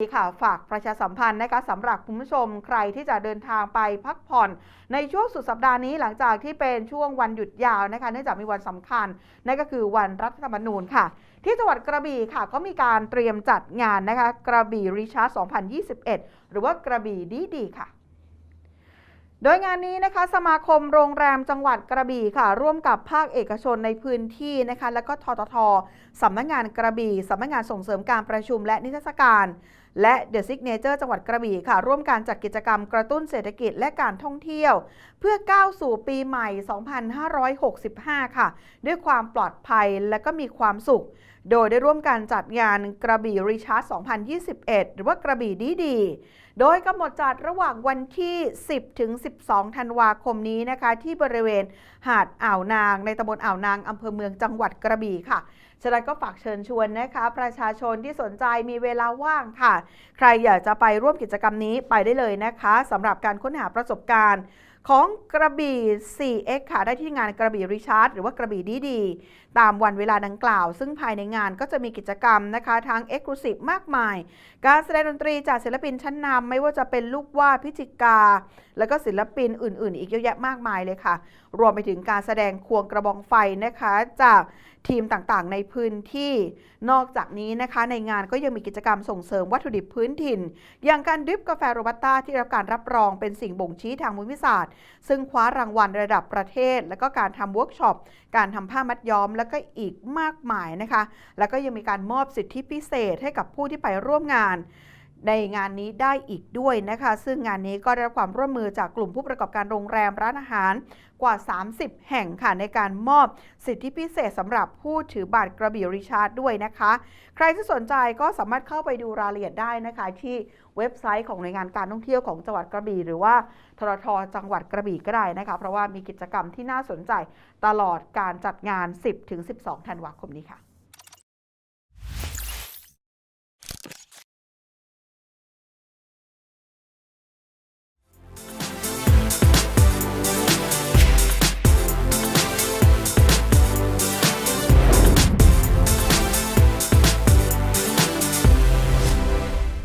นี่ค่ะฝากประชาสัมพันธ์นะคะสำหรับคุณผู้ชมใครที่จะเดินทางไปพักผ่อน ในช่วงสุดสัปดาห์นี้หลังจากที่เป็นช่วงวันหยุดยาวนะคะเนื่องจากมีวันสำคัญ นั่นก็คือวันรัฐธรรมนูญค่ะ ที่จังหวัดกระบี่ค่ะ ก็มีการเตรียมจัดงานนะคะกระบี่ริชาร์ด2021 หรือว่ากระบี่ดีดีค่ะโดยงานนี้นะคะสมาคมโรงแรมจังหวัดกระบี่ค่ะ ร่วมกับภาคเอกชนในพื้นที่นะคะ แล้วก็ทททสำนักงานกระบี่สำนักงานส่งเสริมการประชุมและนิทรรศการ และเดอะซิกเนเจอร์จังหวัดกระบี่ค่ะ ร่วมการจัดกิจกรรมกระตุ้นเศรษฐกิจและการท่องเที่ยว เพื่อก้าวสู่ปีใหม่ 2565 ค่ะ ด้วยความปลอดภัยและก็มีความสุข โดยได้ร่วมการจัดงานกระบี่ริชาร์ด2021 หรือว่ากระบี่ดีดีโดยกำหนดจัดระหว่างวันที่ 10 ถึง 12 ธันวาคมนี้นะคะ ที่บริเวณหาดอ่าวนางในตำบลอ่าวนางอำเภอเมืองจังหวัดกระบี่ค่ะ ฉะนั้นก็ฝากเชิญชวนนะคะ ประชาชนที่สนใจมีเวลาว่างค่ะ ใครอยากจะไปร่วมกิจกรรมนี้ไปได้เลยนะคะสำหรับการค้นหาประสบการณ์ของกระบี่ 4X ค่ะ ได้ที่งานกระบี่ริชาร์ดหรือว่ากระบี่ดีดี ตามวันเวลาดังกล่าว ซึ่งภายในงานก็จะมีกิจกรรมนะคะ ทั้ง e x c l u s i v e มากมาย การแสดงดนตรีจากศิลปินชั้นนำไม่ว่าจะเป็นลูกว่าพิจิกา แล้วก็ศิลปินอื่น ๆ อีกเยอะแยะมากมายเลยค่ะ รวมไปถึงการแสดงควงกระบองไฟนะคะ จาก ทีมต่างๆ ในพื้นที่ นอกจากนี้นะคะในงานก็ยังมีกิจกรรมส่งเสริมวัตถุดิบพื้นถิ่น อย่างการดริปกาแฟโรบัสต้าที่ได้รับการรับรองเป็นสิ่งบ่งชี้ทางภูมิศาสตร์ ซึ่งคว้ารางวัลระดับประเทศ แล้วก็การทำเวิร์กช็อป การทำผ้ามัดย้อม แล้วก็อีกมากมายนะคะ แล้วก็ยังมีการมอบสิทธิพิเศษให้กับผู้ที่ไปร่วมงาน ในงานนี้ได้อีกด้วยนะคะ ซึ่งงานนี้ก็ได้รับความร่วมมือจากกลุ่มผู้ประกอบการโรงแรมร้านอาหารกว่า 30 แห่งค่ะในการมอบสิทธิพิเศษสำหรับผู้ถือบัตรกระบี่ริชาร์ดด้วยนะคะ ใครที่สนใจก็สามารถเข้าไปดูรายละเอียดได้นะคะ ที่เว็บไซต์ของหน่วยงานการท่องเที่ยวของจังหวัดกระบี่ หรือว่าทรทจังหวัดกระบี่ก็ได้นะคะ เพราะว่ามีกิจกรรมที่น่าสนใจตลอดการจัดงาน 10-12 ธันวาคมนี้ค่ะ